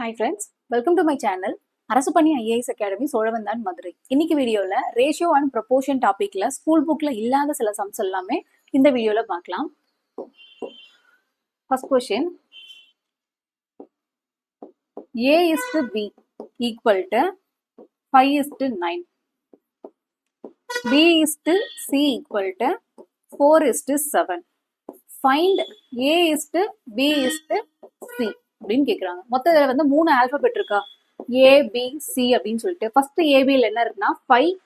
Hi friends welcome to my channel அரசு பணி IAS academy Cholavandan Madurai. இன்னைக்கு வீடியோவில் ரேஷியோ அண்ட் ப்ரொபோர்ஷன் டாப்பிக்கில் ஸ்கூல் புக்ல இல்லாத சில சம்ஸ் எல்லாமே இந்த வீடியோவில் பார்க்கலாம். First question A is to B equal to five is to nine B is to C equal to four is to seven find A is to B is to C அப்படின்னு கேக்குறாங்க. மொத்த இதுல வந்து மூணு ஆல்பபெட் இருக்கா? ஏ B C அப்படின்னு சொல்லிட்டு. First ஏபியில் என்ன இருக்குன்னா ஃபைவ்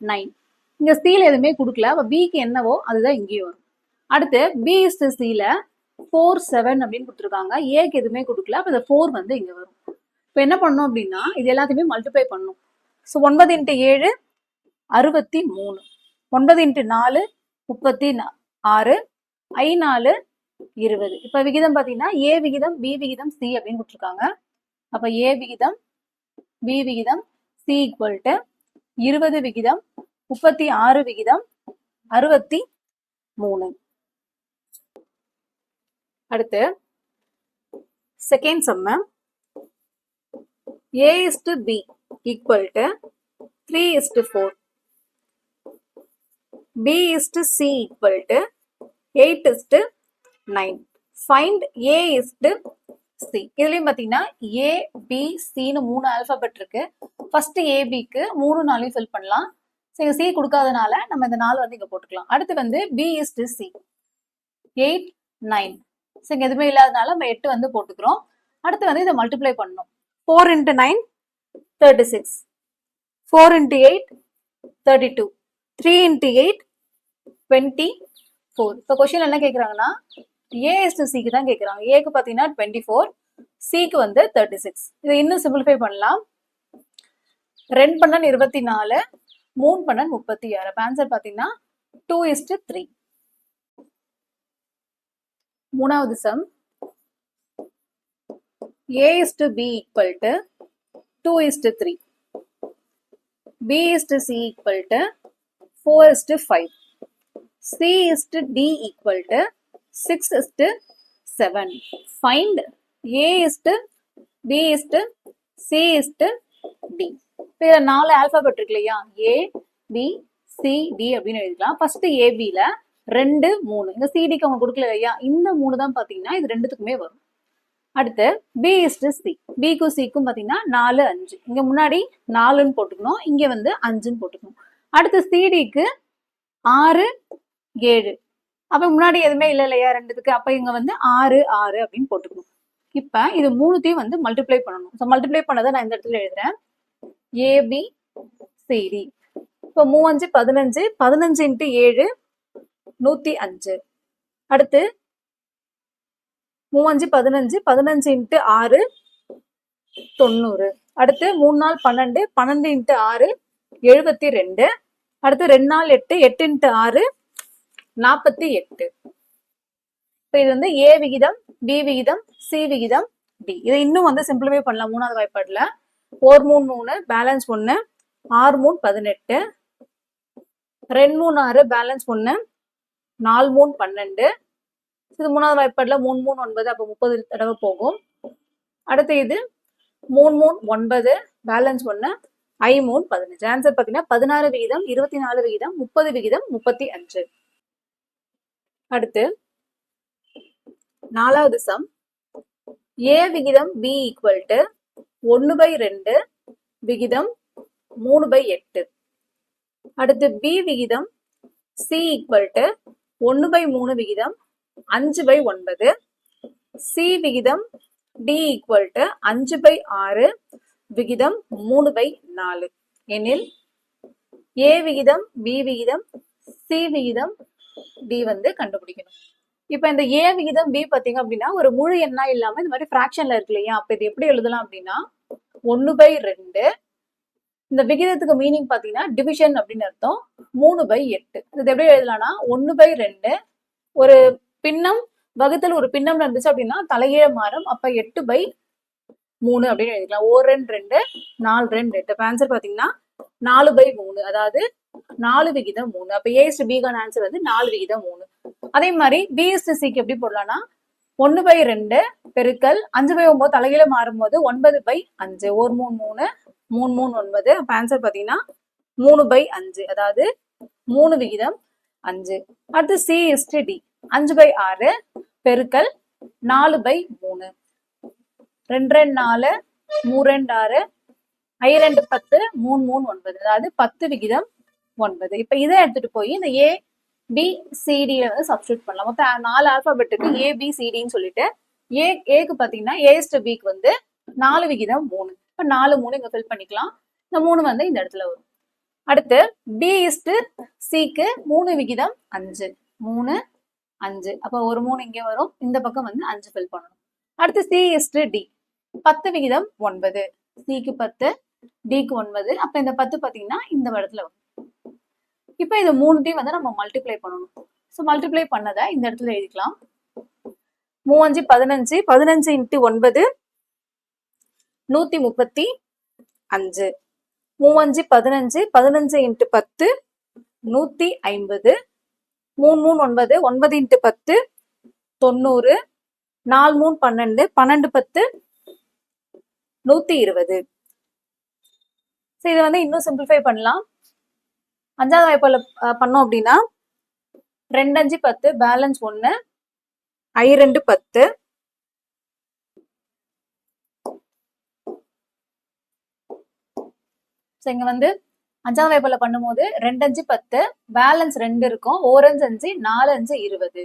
நைன் இங்க சியில் எதுவுமே கொடுக்கல. அப்ப பிக்கு என்னவோ அதுதான் இங்கேயும் வரும். அடுத்து பி இஸ் சில ஃபோர் செவன் அப்படின்னு கொடுத்துருக்காங்க. ஏக்கு எதுவுமே கொடுக்கல. அப்ப இந்த ஃபோர் வந்து இங்க வரும். இப்போ என்ன பண்ணோம் அப்படின்னா இது எல்லாத்தையுமே மல்டிப்ளை பண்ணும் ஸோ ஒன்பது இன்ட்டு ஏழு அறுபத்தி மூணு. ஒன்பது இன்ட்டு நாலு முப்பத்தி நா- ஆறு. ஐ நாலு இருபது. இப்ப விகிதம் பாத்தீங்கன்னா ஏ விகிதம் பி விகிதம் சி அப்படின்னு கொடுத்துருக்காங்க அப்ப ஏ விகிதம் பி விகிதம் சி ஈக்குவல் டு இருபது விகிதம் முப்பத்தி ஆறு விகிதம் அறுபத்தி மூணு. அடுத்து second sum A is to B equal to three is to four B is to C equal to eight is to nine find A is to C இதுலயும் பாத்தீங்கன்னா ஏ பி சின்னு மூணு ஆல்பபெட் இருக்கு. ஃபர்ஸ்ட் ஏபிக்கு மூணு நாளையும் ஃபில் பண்ணலாம். சரி C கொடுக்காதனால நம்ம இந்த நாள் வந்து இங்க போட்டுக்கலாம். அடுத்து வந்து B is to C eight nine சரி எதுவுமே இல்லாதனால நம்ம எட்டு வந்து போட்டுக்கிறோம். அடுத்து வந்து இதை மல்டிப்ளை பண்ணணும். Four into nine thirty six four into eight thirty two three into eight twenty four இப்போ கொஷின் என்ன கேட்குறாங்கன்னா ஏ டு சிக்கு தான் கேட்குறாங்க ஏக்கு பார்த்தீங்கன்னா டுவெண்ட்டி ஃபோர் சிக்கு வந்து தேர்ட்டி சிக்ஸ் இதை இன்னும் சிம்பிளிஃபை பண்ணலாம். ரெண்டு பண்ணன் இருபத்தி நாலு மூணு பண்ணன் முப்பத்தி ஆறு. அப்போ ஆன்சர் பார்த்தீங்கன்னா டூ இஸ்டு த்ரீ மூணாவது sum A is to B equal to two is to three B is to C equal to four is to five C is to D equal to six 6 seven to 7. Find A is to B is இப்போ இதில் நாலு alphabet இருக்கு இல்லையா? ஏ B C D அப்படின்னு எழுதிக்கலாம். First ஏபியில் ரெண்டு மூணு. இந்த சிடிக்கு அவங்க கொடுக்கல இல்லையா? இந்த மூணு தான் பார்த்தீங்கன்னா இது ரெண்டுத்துக்குமே வரும். அடுத்து பி இஸ்டு சி பிக்கும் சிக்கும் பார்த்தீங்கன்னா நாலு அஞ்சு. இங்கே முன்னாடி நாலுன்னு போட்டுக்கணும். இங்கே வந்து அஞ்சுன்னு போட்டுக்கணும். அடுத்து சிடிக்கு ஆறு ஏழு. அப்ப முன்னாடி எதுவுமே இல்லை இல்லையா ரெண்டுத்துக்கு? அப்ப இங்க வந்து ஆறு ஆறு அப்படின்னு போட்டுக்கணும். இப்ப இது மூணுத்தையும் வந்து மல்டிப்ளை பண்ணணும். ஸோ மல்டிப்ளை பண்ணதை நான் இந்த இடத்துல எழுதுறேன். ஏபி சிடி இப்போ மூவஞ்சு பதினஞ்சு பதினஞ்சு இன்ட்டு ஏழு நூத்தி அஞ்சு. அடுத்து மூவஞ்சு பதினஞ்சு பதினஞ்சு இன்ட்டு ஆறு தொண்ணூறு. அடுத்து மூணு நாள் பன்னெண்டு பன்னெண்டு இன்ட்டு ஆறு எழுபத்தி ரெண்டு. அடுத்து ரெண்டு நாள் எட்டு எட்டு இன்ட்டு ஆறு நாற்பத்தி எட்டு. இப்போ இது வந்து ஏ விகிதம் பி விகிதம் சி விகிதம் டி இதை இன்னும் வந்து சிம்பிளிஃபை பண்ணலாம். மூணாவது வாய்ப்பாடில். ஒரு மூணு மூணு பேலன்ஸ் ஒன்று ஆறு மூணு பதினெட்டு. ரெண்டு மூணு ஆறு பேலன்ஸ் ஒன்று நாலு மூணு பன்னெண்டு. இது மூணாவது வாய்ப்பாடில். மூணு மூணு ஒன்பது அப்போ முப்பது தடவை போகும். அடுத்து இது மூணு மூணு ஒன்பது பேலன்ஸ் ஒன்று ஐ மூணு பதினஞ்சு. ஆன்சர் பார்த்தீங்கன்னா பதினாறு விகிதம் இருபத்தி நாலு விகிதம் முப்பது விகிதம் முப்பத்தி அஞ்சு. அடுத்து நாலாவது சம். ஏ விகிதம் பி ஈக்குவல் டு ஒன்று பை ரெண்டு விகிதம் மூணு பை எட்டு. அடுத்து பி விகிதம் சி ஈக்குவல் டு ஒன்று பை மூணு விகிதம் அஞ்சு பை ஒன்பது. சி விகிதம் டி ஈக்குவல் டு அஞ்சு பை ஆறு விகிதம் மூணு பை நாலு. எனில் ஏ விகிதம் பி விகிதம் சி விகிதம் டி வந்து கண்டுபிடிக்கணும். இப்போ இந்த ஏ விகிதம் பி பார்த்தீங்க அப்படின்னா ஒரு முழு எண்ணா இல்லாம இந்த மாதிரி ஃப்ராக்ஷன்ல இருக்கு இல்லையா? அப்ப இது எப்படி எழுதலாம் அப்படின்னா ஒன்னு பை ரெண்டு. இந்த விகிதத்துக்கு மீனிங் பார்த்தீங்கன்னா டிவிஷன் அப்படின்னு அர்த்தம். மூணு பை எட்டு. இது எப்படி எழுதலாம்னா ஒன்னு பை ரெண்டு. ஒரு பின்னம் வகுத்தல் ஒரு பின்னம் இருந்துச்சு அப்படின்னா தலையீழ மாறும். அப்போ எட்டு பை மூணு அப்படின்னு எழுதிக்கலாம். ஓர் ரெண்டு ரெண்டு நாலு ரெண்டு. எட்டு இப்போ ஆன்சர் பார்த்தீங்கன்னா நாலு பை மூணு. அதாவது நாலு விகிதம் மூணு. அப்ப ஏஎஸ்டி பிகான ஆன்சர் வந்து நாலு விகிதம் மூணு. அதே மாதிரி பிஎஸ்டி சிக்கு எப்படி போடலாம்னா ஒன்னு பை ரெண்டு பெருக்கல் அஞ்சு பை ஒன்பது தலைகீழ மாறும்போது ஒன்பது பை அஞ்சு. ஒரு மூணு மூணு மூணு மூணு ஒன்பது. அப்ப ஆன்சர் பாத்தீங்கன்னா மூணு பை அஞ்சு. அதாவது மூணு விகிதம் அஞ்சு. அடுத்து சி இஸ்டு டி அஞ்சு பை ஆறு பெருக்கல் நாலு பை மூணு. ரெண்டு ரெண்டு நாலு மூணு ரெண்டு ஆறு. ஐ ரெண்டு பத்து மூணு மூணு ஒன்பது. அதாவது பத்து விகிதம் ஒன்பது. இப்ப இதை எடுத்துட்டு போய் இந்த ஏ பி சிடி வந்து சப்ஸ்டியூட் பண்ணலாம். மொத்தம் நாலு ஆல்பாபெட்டுக்கு ஏ பி சிடின்னு சொல்லிட்டு ஏ ஏக்கு பாத்தீங்கன்னா ஏஸ்ட் பிக்கு வந்து நாலு விகிதம் மூணு. இப்ப நாலு மூணு இங்க ஃபில் பண்ணிக்கலாம். இந்த மூணு வந்து இந்த இடத்துல வரும். அடுத்து பி இஸ்டு சிக்கு மூணு விகிதம் அஞ்சு. மூணு அஞ்சு. அப்ப ஒரு மூணு இங்கே வரும். இந்த பக்கம் வந்து அஞ்சு ஃபில் பண்ணணும். அடுத்து சி இஸ்டு டி பத்து விகிதம் ஒன்பது. சிக்கு பத்து டிக்கு ஒன்பது. அப்ப இந்த பத்து பாத்தீங்கன்னா இந்த இடத்துல வரும். இப்போ இது மூணுத்தையும் வந்து நம்ம மல்டிப்ளை பண்ணணும். ஸோ மல்டிப்ளை பண்ணதை இந்த இடத்துல எழுதிக்கலாம். மூவஞ்சு பதினஞ்சு பதினஞ்சு இன்ட்டு ஒன்பது நூற்றி முப்பத்தி அஞ்சு. மூவஞ்சு பதினஞ்சு பதினஞ்சு இன்ட்டு பத்து நூற்றி ஐம்பது. மூணு மூணு ஒன்பது ஒன்பது இன்ட்டு பத்து தொண்ணூறு. நாலு மூணு பன்னெண்டு பன்னெண்டு பத்து நூற்றி இருபது. ஸோ இதை வந்து இன்னும் சிம்பிளிஃபை பண்ணலாம். அஞ்சாவது வாய்ப்பால பண்ணோம் அப்படின்னா ரெண்டு அஞ்சு பத்து பேலன்ஸ் ஒன்று ஐ ரெண்டு பத்து ஸோ இங்கே வந்து அஞ்சாவது வாய்ப்பில் பண்ணும்போது ரெண்டு அஞ்சு பத்து பேலன்ஸ் ரெண்டு இருக்கும் ஓரஞ்சு அஞ்சு நாலு அஞ்சு இருபது.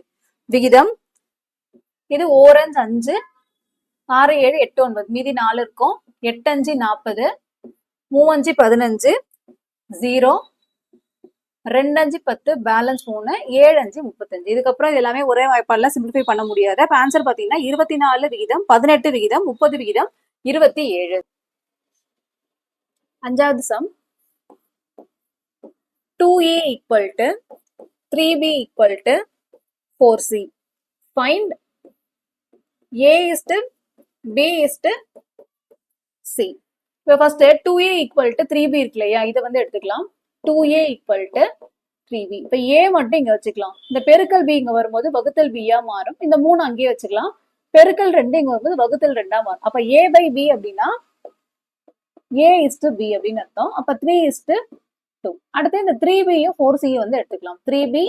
விகிதம் இது ஓரஞ்சு அஞ்சு ஆறு ஏழு எட்டு ஒன்பது. மீதி நாலு இருக்கும் எட்டு அஞ்சு நாற்பது மூவஞ்சு பதினஞ்சு ஜீரோ ரெண்டு அஞ்சு பத்து பேலன்ஸ் மூணு ஏழு அஞ்சு முப்பத்தஞ்சு. இதுக்கப்புறம் இது எல்லாமே ஒரே வாய்ப்பாடெல்லாம் சிம்பிளிஃபை பண்ண முடியாது. அப்ப ஆன்சர் பார்த்தீங்கன்னா இருபத்தி நாலு விகிதம் பதினெட்டு விகிதம் முப்பது விகிதம் இருபத்தி ஏழு. அஞ்சாவது sum two A equal to three B equal to four C find A is to B is to C இப்போ first two A equal to three B இருக்கு இல்லையா? இதை வந்து எடுத்துக்கலாம். Two A equal to three B இப்போ A மட்டும் இங்கே வச்சுக்கலாம். இந்த பெருக்கல் பி இங்கே வரும்போது வகுத்தல் பியா மாறும். இந்த மூணு அங்கேயே வச்சுக்கலாம். பெருக்கல் ரெண்டு இங்கே வரும்போது வகுத்தல் ரெண்டா மாறும். அப்போ ஏ பை பி அப்படின்னா ஏ இஸ்டு பி அப்படின்னு அர்த்தம். அப்போ த்ரீ இஸ்டு டூ அடுத்து இந்த த்ரீ பியும் ஃபோர் சியும் வந்து எடுத்துக்கலாம். Three B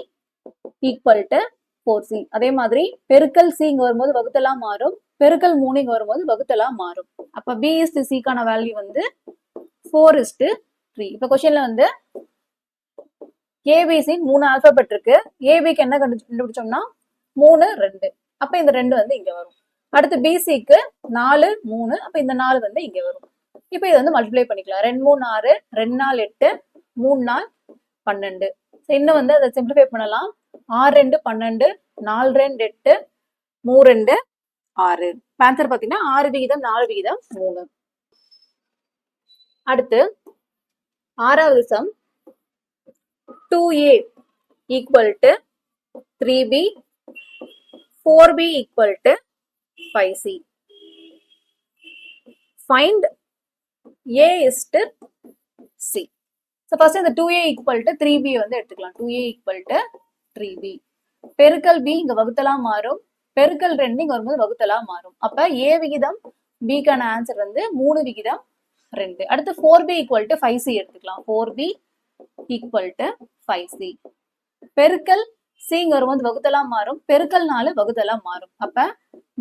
equal to four C அதே மாதிரி பெருக்கல் சி இங்கே வரும்போது வகுத்தலா மாறும். பெருக்கல் மூணு இங்கே வரும்போது வகுத்தலா மாறும். அப்போ பி இஸ்டு சிக்கான வேல்யூ வந்து ஃபோர் இஸ்டு த்ரீ இப்போ கொஸ்டின்ல வந்து ஏபிசின்னு மூணு ஆல்பபெட் இருக்கு. ஏபிக்கு என்ன கண்டு- கண்டுபிடிச்சோம்னா மூணு ரெண்டு. அப்ப இந்த ரெண்டு வந்து இங்க வரும். அடுத்து பிசிக்கு நாலு மூணு. அப்ப இந்த நாலு வந்து இங்க வரும். இப்ப இதை வந்து மல்டிப்ளை பண்ணிக்கலாம். ரெண்டு மூணு ஆறு. ரெண்டு நாள் எட்டு மூணு நாள் பன்னெண்டு. இன்னும் வந்து அதை சிம்பிளிஃபை பண்ணலாம். ஆறு ரெண்டு பன்னெண்டு. நாலு ரெண்டு எட்டு. மூணு ரெண்டு ஆறு. ஆன்சர் பாத்தீங்கன்னா ஆறு விகிதம் நாலு விகிதம் மூணு. அடுத்து ஆறாவது sum two A equal to three B four B equal to five C find A is to C so first இந்த two A equal to three B வந்து எடுத்துக்கலாம். Two A equal to three B பெருக்கல் B இங்க வகுத்தலா மாறும். பெருக்கல் ரெண்டு இங்க வரும்போது வகுத்தலா மாறும். அப்ப ஏ விகிதம் பிக்கான ஆன்சர் வந்து மூணு விகிதம் ரெண்டு. அடுத்து four B equal to five C எடுத்துக்கலாம். Four B equal to five C பெருக்கல் சி இங்க வரும்போது வகுத்தலா மாறும். பெருக்கல் நாலு வகுத்தலா மாறும். அப்ப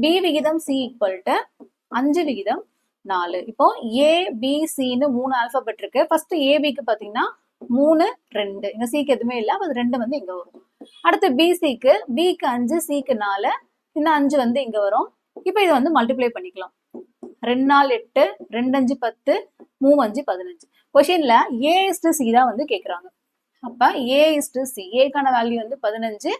பி விகிதம் சி ஈக்குவல் டு அஞ்சு விகிதம் நாலு. இப்போ ஏ பி சின்னு மூணு ஆல்பபெட் இருக்கு. ஃபர்ஸ்ட் ஏபிக்கு பாத்தீங்கன்னா மூணு ரெண்டு. இங்க சிக்கு எதுவுமே இல்லை. அது ரெண்டு வந்து இங்க வரும். அடுத்து பிசிக்கு பிக்கு அஞ்சு சிக்கு நாலு. இந்த அஞ்சு வந்து இங்க வரும். இப்போ இதை வந்து மல்டிப்ளை பண்ணிக்கலாம். ரெண்டு நாள் எட்டு ரெண்டு அஞ்சு பத்து மூணு அஞ்சு பதினஞ்சு. கொஷின்ல ஏ இஸ்டு சி தான் வந்து கேட்குறாங்க அப்ப ஏ இஸ்டு சி ஏக்கான வேல்யூ வந்து பதினஞ்சு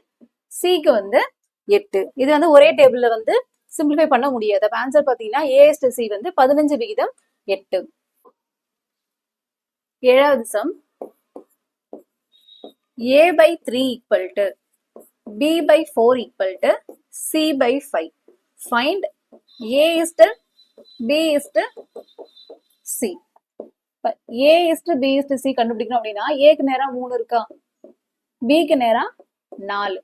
சிக்கு வந்து எட்டு. இது வந்து ஒரே டேபிள்ல வந்து சிம்பிளிஃபை பண்ண முடியாது. அப்ப ஆன்சர் பாத்தீங்கன்னா ஏ இஸ்டு சி வந்து பதினஞ்சு விகிதம் எட்டு. ஏழாவது sum A by three equal to B by four equal to C by five find A is to B is to C A is to B is to C கண்டுபிடிக்கணும் அப்படின்னா ஏக்கு நேரா மூணு இருக்கா? பிக்கு நேரா நாலு.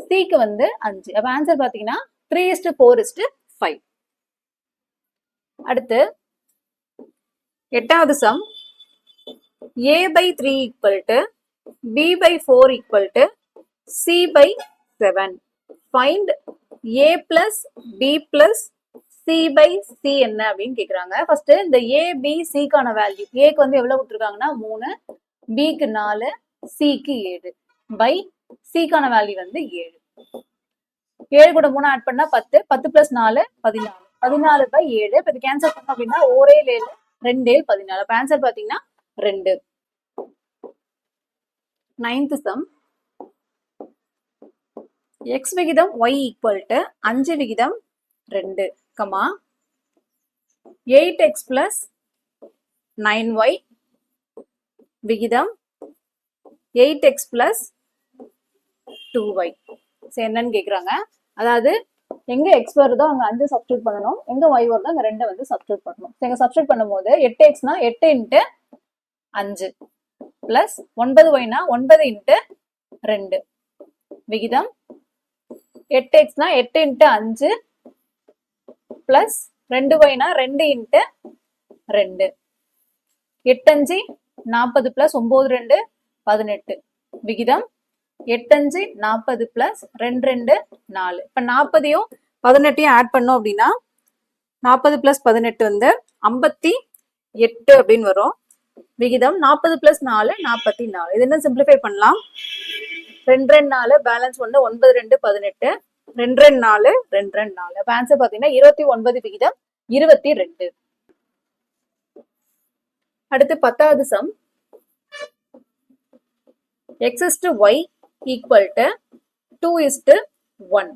சிக்கு வந்து அஞ்சு. அப்ப ஆன்சர் பாத்தீங்கன்னா three is to four is to five அடுத்து எட்டாவது sum A by three equal to B by four equal to C by seven find A plus B plus C by C என்ன அப்படின்னு கேக்குறாங்க. ஃபர்ஸ்ட் இந்த A B சிக்கான value ஏக்கு வந்து எவ்வளவு கொடுத்துருக்காங்கன்னா மூணு. பிக்கு நாலு சிக்கு ஏழு. பை சிக்கான வேல்யூ வந்து ஏழு. ஏழு கூட மூணு ஆட் பண்ணா பத்து. பத்து பிளஸ் நாலு பதினாலு. பதினாலு பை ஏழு. இப்போ இது கேன்சல் பண்ணோம் அப்படின்னா ஒரே ஏழு ரெண்டு ஏழு பதினாலு. இப்போ ஆன்சர் பாத்தீங்கன்னா ரெண்டு. நைன்த் சம் எக்ஸ் விகிதம் ஒய் ஈக்குவல் டு அஞ்சு விகிதம் ரெண்டு. Comma eight X plus nine Y விகிதம் eight X plus two Y என்னன்னு கேட்குறாங்க அதாவது எங்க எக்ஸ் வருதோ அங்க அஞ்சு சப்ஸ்டியூட் பண்ணணும். எங்க ஒய் வருதோ அங்க ரெண்டை வந்து சப்ஸ்டியூட் பண்ணணும். So, எங்க சப்ஸ்டியூட் பண்ணும்போது எட்டு எக்ஸ்னா எட்டு இன்ட்டு அஞ்சு பிளஸ் ஒன்பது ஒய்னா ஒன்பது இன்ட்டு ரெண்டு. விகிதம் எட்டு எக்ஸ்னா எட்டு இன்ட்டு அஞ்சு பிளஸ் ரெண்டு ஒய்னா ரெண்டு இன்ட்டு ரெண்டு. எட்டஞ்சு நாற்பது பிளஸ் ஒம்பது ரெண்டு பதினெட்டு. விகிதம் எட்டஞ்சு நாற்பது பிளஸ் ரெண்டு ரெண்டு நாலு. இப்போ நாற்பதையும் பதினெட்டையும் ஆட் பண்ணோம் அப்படின்னா நாற்பது பிளஸ் பதினெட்டு வந்து ஐம்பத்தி எட்டு அப்படின்னு வரும். விகிதம் நாற்பது பிளஸ் நாலு நாற்பத்தி நாலு. இது என்ன சிம்பிளிஃபை பண்ணலாம்? ரெண்டு ரெண்டு நாலு பேலன்ஸ் ஒன்று ஒன்பது ரெண்டு பதினெட்டு. ரெண்டு ரெண்டு நாலு ரெண்டு ரெண்டு நாலு. அப்போ ஆன்சர் பார்த்தீங்கன்னா இருபத்தி ஒன்பது விகிதம் இருபத்தி ரெண்டு. அடுத்து பத்தாவது sum x is to y equal to 2 is to 1.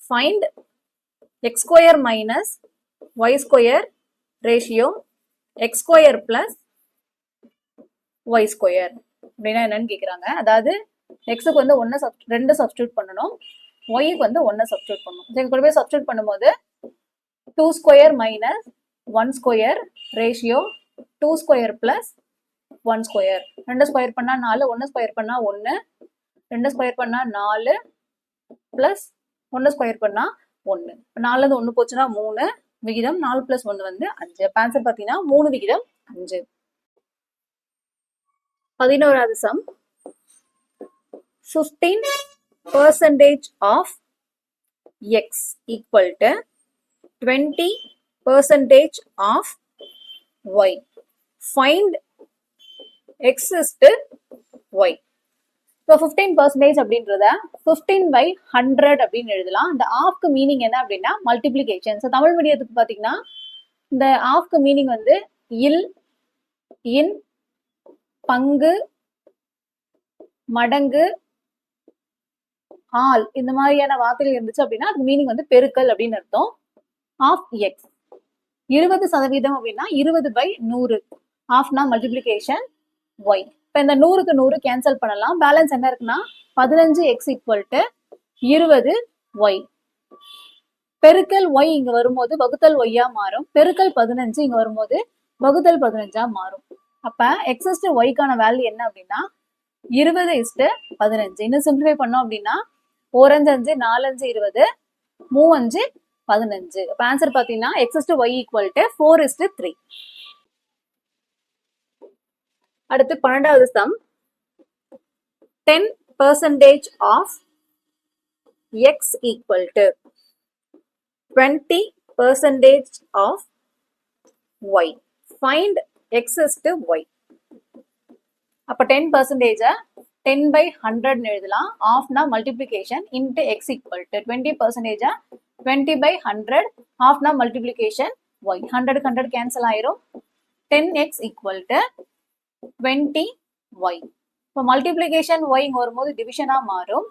Find x square minus y square ratio x square Y square அப்படின்னா என்னன்னு கேட்குறாங்க அதாவது எக்ஸுக்கு வந்து ஒன்று சப் ரெண்டு சப்ஸ்டியூட் பண்ணணும். ஒய்க்கு வந்து ஒன்றை சப்ஸ்டியூட் பண்ணும். சரி கூட போய் சப்ஸ்டியூட் பண்ணும்போது two square minus one square ratio two square plus one square ரெண்டு ஸ்கொயர் பண்ணால் நாலு ஒன்று ஸ்கொயர் பண்ணால் ஒன்று ரெண்டு ஸ்கொயர் பண்ணால் நாலு ப்ளஸ் ஒன்று ஸ்கொயர் பண்ணால் ஒன்று இப்போ நாலுலேருந்து ஒன்று போச்சுன்னா மூணு விகிதம் நாலு ப்ளஸ் ஒன்று வந்து அஞ்சு. இப்போ ஆன்சர் பார்த்தீங்கன்னா மூணு விகிதம் அஞ்சு. பதினோராவது sum fifteen percentage of X equal to twenty percentage of Y find X is to Y இப்போ ஃபிஃப்டீன் பர்சன்டேஜ் அப்படின்றத ஃபிஃப்டீன் பை ஹண்ட்ரட் அப்படின்னு எழுதலாம். இந்த ஆஃப்க்கு மீனிங் என்ன அப்படின்னா மல்டிப்ளிகேஷன் ஸோ தமிழ் மீடியத்துக்கு பார்த்தீங்கன்னா இந்த ஆஃப்க்கு மீனிங் வந்து இல் இன் பங்கு மடங்கு ஆல் இந்த மாதிரியான வார்த்தைகள் இருந்துச்சு அப்படின்னா அது மீனிங் வந்து பெருக்கல் அப்படின்னு அர்த்தம். ஆஃப் எக்ஸ் இருபது சதவீதம் அப்படின்னா இருபது பை நூறு. ஆஃப்னா மல்டிப்ளிகேஷன் ஒய் இப்போ இந்த நூறுக்கு நூறு கேன்சல் பண்ணலாம். பேலன்ஸ் என்ன இருக்குன்னா பதினஞ்சு எக்ஸ் ஈக்குவல் டு இருபது ஒய் பெருக்கல் ஒய் இங்க வரும்போது வகுத்தல் ஒய்யா மாறும். பெருக்கல் பதினஞ்சு இங்க வரும்போது வகுத்தல் பதினஞ்சா மாறும். அப்ப எக்ஸஸ்ட் ஒய்க்கான வேல்யூ என்ன அப்படின்னா இருபது இஸ்ட்டு பதினஞ்சு. இன்னும் சிம்பிளிஃபை பண்ணோம் அப்படின்னா ஓரஞ்சு அஞ்சு நாலஞ்சு இருபது மூவஞ்சு பதினஞ்சு. இப்போ ஆன்சர் பாத்தீங்கன்னா X is to Y equal to four is to three அடுத்து பன்னெண்டாவது sum ten percentage of X equal to twenty percentage of Y find X is to Y அப்போ டென் பர்சன்டேஜை டென் பை ஹண்ட்ரட்னு எழுதலாம். ஆஃப்னா multiplication into X equal to twenty பர்சன்டேஜா twenty by hundred ஆஃப்னா multiplication Y hundred hundred cancel ஆயிரும். Ten X equal to twenty Y இப்போ multiplication Y இங்கே வரும்போது டிவிஷனாக மாறும்.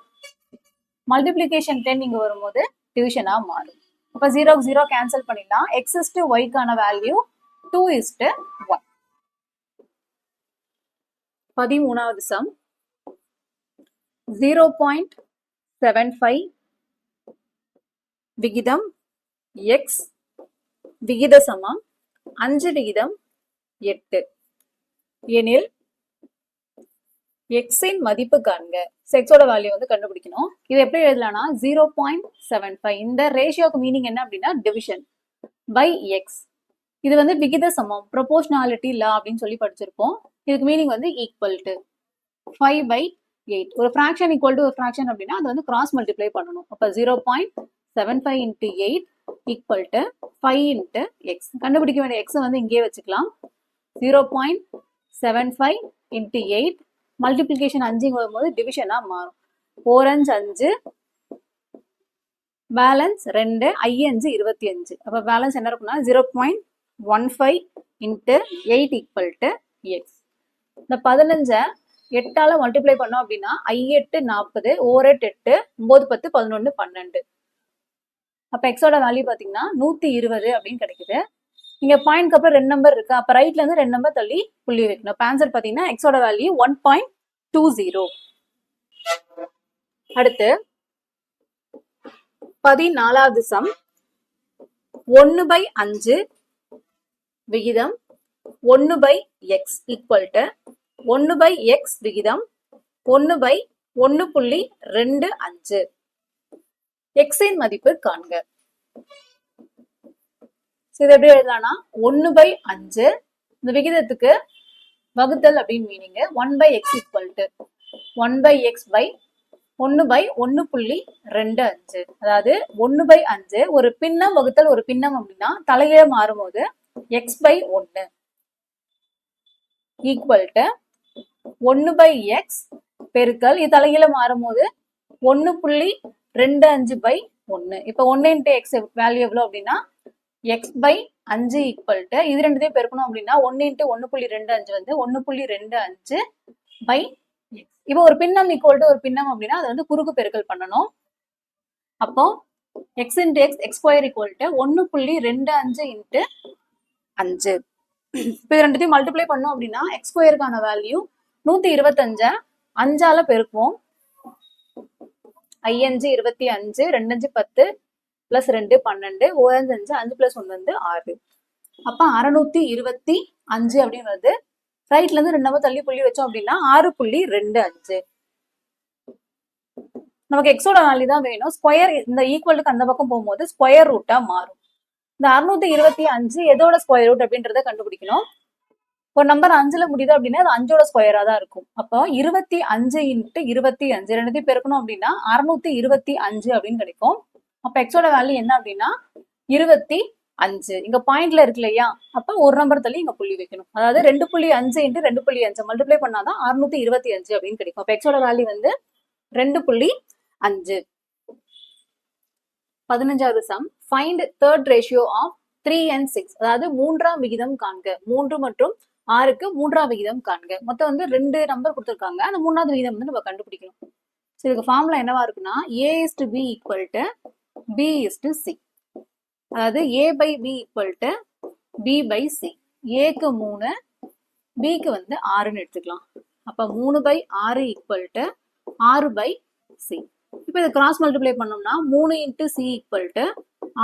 மல்டிப்ளிகேஷன் டென் இங்கே வரும்போது டிவிஷனாக மாறும். இப்போ ஜீரோ ஜீரோ கேன்சல் பண்ணிடலாம். X is to ஒய்க்கான value two is to one பதிமூணாவது sum zero point seven five விகிதம் எக்ஸ் விகித சமம் அஞ்சு விகிதம் எட்டு. எனில் எக்ஸின் மதிப்பு காண்க. செக்ஸோட வேல்யூ வந்து கண்டுபிடிக்கணும். இது எப்படி எழுதலாம்னா ஜீரோ பாயிண்ட் செவன் ஃபைவ் இந்த ரேஷியோக்கு மீனிங் என்ன அப்படின்னா டிவிஷன் பை எக்ஸ் இது வந்து விகித சமம். ப்ரொபோஷனாலிட்டி லா அப்படின்னு சொல்லி படிச்சிருப்போம். இதுக்கு மீனிங் வந்து equal to five by eight ஒரு ஃப்ராக்ஷன் ஈக்குவல் டு ஒரு ஃப்ராக்ஷன் அப்படின்னா அது வந்து கிராஸ் மல்டிப்ளை பண்ணணும். அப்போ zero point seven five into eight equal to five into X கண்டுபிடிக்க வேண்டிய எக்ஸை வந்து இங்கேயே வச்சுக்கலாம். Zero point seven five into eight multiplication அஞ்சுங்க வரும்போது டிவிஷனாக மாறும். ஃபோர் அஞ்சு அஞ்சு பேலன்ஸ் ரெண்டு ஐ அஞ்சு இருபத்தி அஞ்சு. அப்போ பேலன்ஸ் என்ன இருக்குன்னா zero point one five into eight equal to X இந்த பதினஞ்சை எட்டால மல்டிப்ளை பண்ணோம் அப்படின்னா ஐ எட்டு நாற்பது ஓர் எட்டு எட்டு ஒன்பது பத்து பதினொன்று பன்னெண்டு. அப்போ எக்ஸோட வேல்யூ பார்த்தீங்கன்னா நூற்றி இருபது அப்படின்னு கிடைக்குது. இங்க பாயிண்ட்க்கு அப்புறம் ரெண்டு நம்பர் இருக்கு. அப்போ ரைட்ல இருந்து ரெண்டு நம்பர் தள்ளி புள்ளி வைக்கணும் அப்ப ஆன்சர் பாத்தீங்கன்னா எக்ஸோட value one point two zero அடுத்து பதினாலாவது சம் ஒன்னு பை அஞ்சு விகிதம் ஒன்னு பை எக்ஸ் ஈக்குவல் டு ஒன்னு பை எக்ஸ் விகிதம் ஒன்னு பை ஒன்னு புள்ளி ரெண்டு அஞ்சு. எக்ஸின் மதிப்பு காண்க. இது எப்படி எழுதலாம்னா ஒன்னு பை அஞ்சு. இந்த விகிதத்துக்கு வகுத்தல் அப்படின்னு meaning one by X equal to one by X by ஒன்னு பை ஒன்னு புள்ளி ரெண்டு அஞ்சு. அதாவது ஒன்னு பை அஞ்சு ஒரு பின்னம் வகுத்தல் ஒரு பின்னம் அப்படின்னா தலைகீழ மாறும்போது எக்ஸ் பை ஒன்னு ஈக்குவல் டு ஒன்னு பை எக்ஸ் பெருக்கல் இது தலைகீழ மாறும்போது ஒன்னு புள்ளி ரெண்டு அஞ்சு பை ஒன்னு. இப்போ ஒன்னு இன்ட்டு எக்ஸ் வேல்யூ எவ்வளோ அப்படின்னா எக்ஸ் பை அஞ்சு ஈக்குவல் டு இது ரெண்டுத்தையும் பெருக்கணும் அப்படின்னா ஒன்னு இன்ட்டு ஒன்னு புள்ளி ரெண்டு அஞ்சு வந்து ஒன்னு புள்ளி ரெண்டு அஞ்சு பை எக்ஸ் இப்போ ஒரு பின்னம் ஈக்குவல் டு ஒரு பின்னம் அப்படின்னா அது வந்து குறுக்கு பெருக்கல் பண்ணணும். அப்போ X into X X square equal to ஒன்னு புள்ளி ரெண்டு அஞ்சு இன்ட்டு அஞ்சு. இப்போ இது ரெண்டுத்தையும் மல்டிப்ளை பண்ணோம் அப்படின்னா எக்ஸ் ஸ்கொயருக்கான வேல்யூ நூத்தி இருபத்தஞ்ச? அஞ்சால பெருக்குவோம். ஐயஞ்சு இருபத்தி அஞ்சு ரெண்டு அஞ்சு பத்து பிளஸ் ரெண்டு பன்னெண்டு ஓரஞ்சு அஞ்சு அஞ்சு பிளஸ் ஒன்று வந்து ஆறு. அப்ப அறுநூத்தி இருபத்தி அஞ்சு அப்படின்னு வருது. ரைட்ல இருந்து ரெண்டு தள்ளி புள்ளி வச்சோம் அப்படின்னா ஆறு புள்ளி ரெண்டு அஞ்சு. நமக்கு எக்ஸோட வேல்யூ தான் வேணும். ஸ்கொயர் இந்த ஈக்குவலுக்கு அந்த பக்கம் போகும்போது ஸ்கொயர் ரூட்டா மாறும். இந்த அறுநூத்தி இருபத்தி அஞ்சு எதோட ஸ்கொயர் ரூட் அப்படின்றத கண்டுபிடிக்கணும். ஒரு நம்பர் அஞ்சுல முடியுது அப்படின்னா அது அஞ்சோட ஸ்கொயரா தான் இருக்கும். அப்போ இருபத்தி அஞ்சு இன்ட்டு இருபத்தி அஞ்சு ரெண்டுத்தையும் பெருக்கணும் அப்படின்னா அறுநூத்தி இருபத்தி அஞ்சு அப்படின்னு கிடைக்கும். அப்ப எக்ஸோட வேல்யூ என்ன அப்படின்னா இருபத்தி அஞ்சு. இங்க பாயிண்ட்ல இருக்கு இல்லையா? அப்ப ஒரு நம்பர் தள்ளி இங்க புள்ளி வைக்கணும். அதாவது ரெண்டு புள்ளி அஞ்சு இன்ட்டு ரெண்டு புள்ளி அஞ்சு மல்டிப்ளை பண்ணாதான் அறுநூத்தி இருபத்தி அஞ்சு அப்படின்னு கிடைக்கும். அப்ப எக்ஸோட வேல்யூ வந்து ரெண்டு புள்ளி அஞ்சு. பதினஞ்சாவது sum find third ratio of three and six அதாவது மூன்றாம் விகிதம் காண்க. மூன்று மற்றும் ஆறுக்கு மூன்றாவது விகிதம் காண்க. மொத்தம் வந்து ரெண்டு நம்பர் கொடுத்துருக்காங்க. அந்த மூணாவது விகிதம் வந்து நம்ம கண்டுபிடிக்கணும். ஸோ இதுக்கு ஃபார்முலா என்னவா இருக்குன்னா A is to B equal to B is to C அதாவது A by B equal to B by C ஏக்கு மூணு பிக்கு வந்து ஆறுன்னு எடுத்துக்கலாம். அப்போ மூணு பை ஆறு ஈக்குவல் டு ஆறு பை சி இப்போ இதை கிராஸ் மல்டிப்ளை பண்ணோம்னா மூணு இன்ட்டு சி ஈக்குவல் டு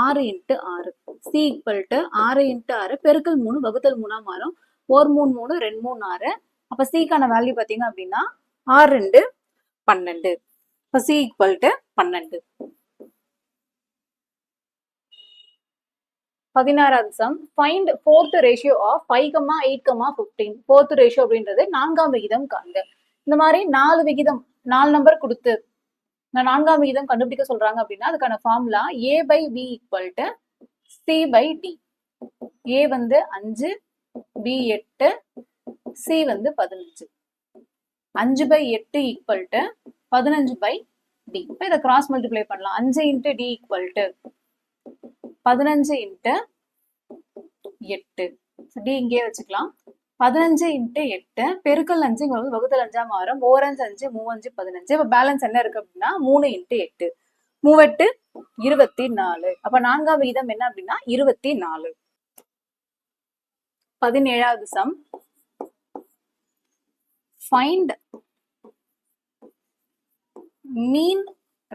ஆறு இன்ட்டு ஆறு. சி ஈக்குவல் டு ஆறு இன்ட்டு ஆறு பெருக்கல் மூணு வகுத்தல் மூணாக மாறும். ஒரு மூணு மூணு ரெண்டு மூணு ஆறு. அப்போ சிக்கான வேல்யூ பார்த்தீங்க அப்படின்னா ஆறு ரெண்டு பன்னெண்டு. இப்போ சி ஈக்குவல் டு பன்னெண்டு. பதினாறாவது sum find fourth ratio of five comma eight comma fifteen fourth ratio அப்படின்றது நான்காம் விகிதம் காண்க இந்த மாதிரி நாலு விகிதம் நாலு நம்பர் கொடுத்து நான் நான்காம் விகிதம் கண்டுபிடிக்க சொல்றாங்க அப்படின்னா அதுக்கான formula A by B equal to C by D A வந்து அஞ்சு பி எட்டு சி வந்து பதினஞ்சு. அஞ்சு பை எட்டு ஈக்குவல் டு பதினஞ்சு பை டி இப்போ இதை கிராஸ் மல்டிப்ளை பண்ணலாம். அஞ்சு இன்ட்டு டி ஈக்குவல் டு பதினஞ்சு இன்ட்டு எட்டு. டி இங்கேயே வச்சுக்கலாம். பதினஞ்சு இன்ட்டு எட்டு பெருக்கல் அஞ்சு வகுத்தல் அஞ்சா மாறும். ஓரஞ்சு அஞ்சு மூவஞ்சு பதினஞ்சு. இப்போ பேலன்ஸ் என்ன இருக்கு அப்படின்னா மூணு இன்ட்டு எட்டு. மூவெட்டு இருபத்தி நாலு. அப்போ நான்காம் விகிதம் என்ன அப்படின்னா இருபத்தி நாலு. பதினேழாவது sum. Find mean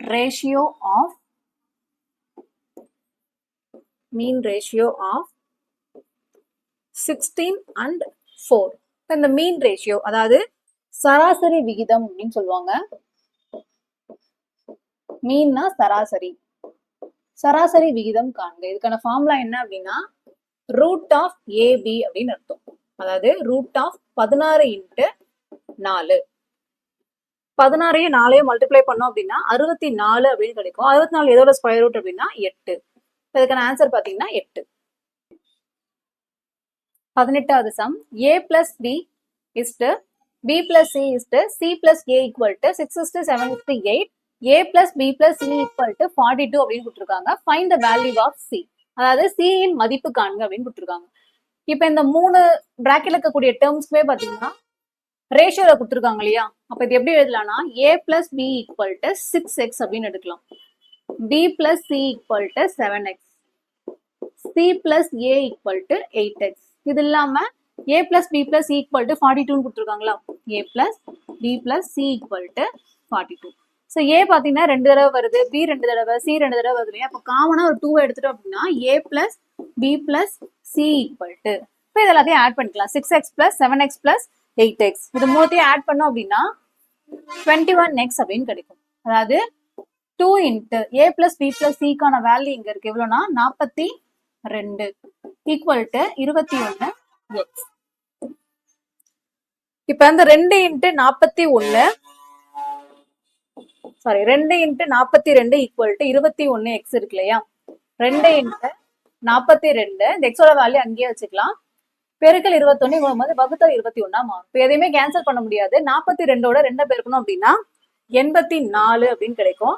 ratio of mean ratio of sixteen and four இந்த மீன் ரேஷியோ அதாவது சராசரி விகிதம் அப்படின்னு சொல்லுவாங்க. மீன்னா சராசரி. சராசரி விகிதம் காண்க. இதுக்கான ஃபார்முலா என்ன அப்படின்னா ரூட் ஆஃப் ஏபி அப்படின்னு அர்த்தம். அதாவது ரூட் ஆஃப் பதினாறு இன்ட்டு நாலு. பதினாறையும் நாலையும் மல்டிப்ளை பண்ணோம் அப்படின்னா அறுபத்தி நாலு அப்படின்னு கிடைக்கும். அறுபத்தி நாலு எதோட ஸ்கொயர் ரூட் அப்படின்னா எட்டு. அதுக்கான ஆன்சர் பார்த்தீங்கன்னா எட்டு. பதினெட்டாவது sum A plus B is to B plus C is to C plus A equal to six is to seven is to eight A plus B plus C equal to forty two அப்படின்னு கொடுத்துருக்காங்க. Find the value of C அதாவது சியின் மதிப்பு காண்க அப்படின்னு கொடுத்துருக்காங்க. இப்போ இந்த மூணு பிராக்கெட்ல இருக்கக்கூடிய டேர்ம்ஸ்க்குமே பார்த்தீங்கன்னா ரேஷியோல கொடுத்துருக்காங்க இல்லையா? அப்போ இது எப்படி எழுதலாம்னா A plus B equal to six X அப்படின்னு எடுக்கலாம். B plus C equal to seven X C plus A equal to eight X இது இல்லாம A plus B plus equal to forty டூன்னு கொடுத்துருக்காங்களா? A plus B plus C equal to forty two so A பார்த்தீங்கன்னா ரெண்டு தடவை வருது B ரெண்டு தடவை சி ரெண்டு தடவை வருது இல்லையா? அப்போ காமனாக ஒரு டூவை எடுத்துட்டோம் அப்படின்னா A plus B plus C equal to இப்போ இது எல்லாத்தையும் ஆட் பண்ணிக்கலாம். Six X plus seven X plus eight X இது மூணுத்தையும் ஆட் பண்ணோம் அப்படின்னா டுவெண்ட்டி ஒன் எக்ஸ் அப்படின்னு கிடைக்கும். அதாவது two into A plus B plus சிக்கான value இங்க இருக்கு. எவ்வளோனா நாற்பத்தி ரெண்டு. ஈக்குவல் டு இருபத்தி ஒன்று எக்ஸ் இப்போ அந்த ரெண்டு இன்ட்டு நாற்பத்தி ஒன்று சாரி ரெண்டு இன்ட்டு நாற்பத்தி ரெண்டு ஈக்குவல் டு இருபத்தி ஒன்று எக்ஸ் இருக்கு இல்லையா? ரெண்டு இன்ட்டு நாற்பத்தி ரெண்டு இந்த எக்ஸோட வேல்யூ அங்கேயே வச்சுக்கலாம். பெருக்கல் இருபத்தொன்னு போது வகுத்தல் இருபத்தி ஒன்னா மாறும். இப்போ எதையுமே கேன்சல் பண்ண முடியாது. நாற்பத்தி ரெண்டோட ரெண்டை பெருக்கணும் அப்படின்னா எண்பத்தி நாலு அப்படின்னு கிடைக்கும்.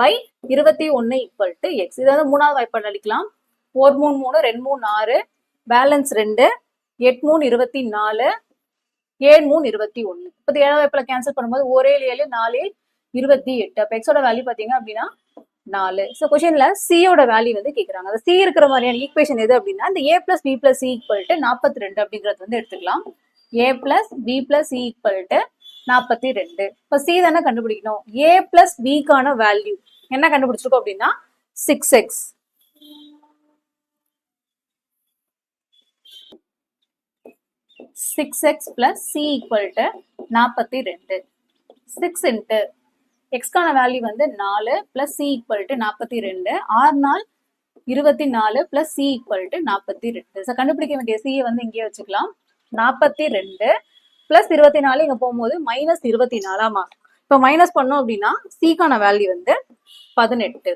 பை இருபத்தி ஒன்று ஈக்குவல் டு எக்ஸ் இதை வந்து மூணாவது வாய்ப்பாடு அளிக்கலாம் ஒரு மூணு மூணு ரெண்டு மூணு ஆறு பேலன்ஸ் ரெண்டு எட்டு மூணு இருபத்தி நாலு ஏழு மூணு இருபத்தி ஒன்று இப்போ ஏழாவது வாய்ப்பில் கேன்சல் பண்ணும்போது ஒரே ஏழு நாலு இருபத்தி எட்டு. அப்போ எக்ஸோட வேல்யூ பார்த்தீங்க அப்படின்னா நாலு. ஸோ கொஷின்ல சியோட வேல்யூ வந்து கேட்குறாங்க அந்த சி இருக்கிற மாதிரியான ஈக்குவேஷன் எது அப்படின்னா இந்த A plus B plus C equal to நாற்பத்தி ரெண்டு அப்படிங்கிறது வந்து எடுத்துக்கலாம். A plus B plus C equal to நாற்பத்தி ரெண்டு. இப்போ சி தானே கண்டுபிடிக்கணும். ஏ பிளஸ் பிக்கான வேல்யூ என்ன கண்டுபிடிச்சிருக்கோம் அப்படின்னா six X six X plus C equal to நாற்பத்தி ரெண்டு. சிக்ஸ் இன்ட்டு எக்ஸ்கான வேல்யூ வந்து நாலு பிளஸ் சி ஈக்குவல் டு நாற்பத்தி ரெண்டு. ஆறு நாள் இருபத்தி நாலு பிளஸ் சி ஈக்குவல் டு நாற்பத்தி ரெண்டு. ஸோ கண்டுபிடிக்க வேண்டிய சியை வந்து இங்கேயே வச்சுக்கலாம். நாற்பத்தி ரெண்டு பிளஸ் இருபத்தி நாலு இங்கே போகும்போது மைனஸ் இருபத்தி நாலாமா? இப்போ மைனஸ் பண்ணோம் அப்படின்னா சிக்கான வேல்யூ வந்து பதினெட்டு.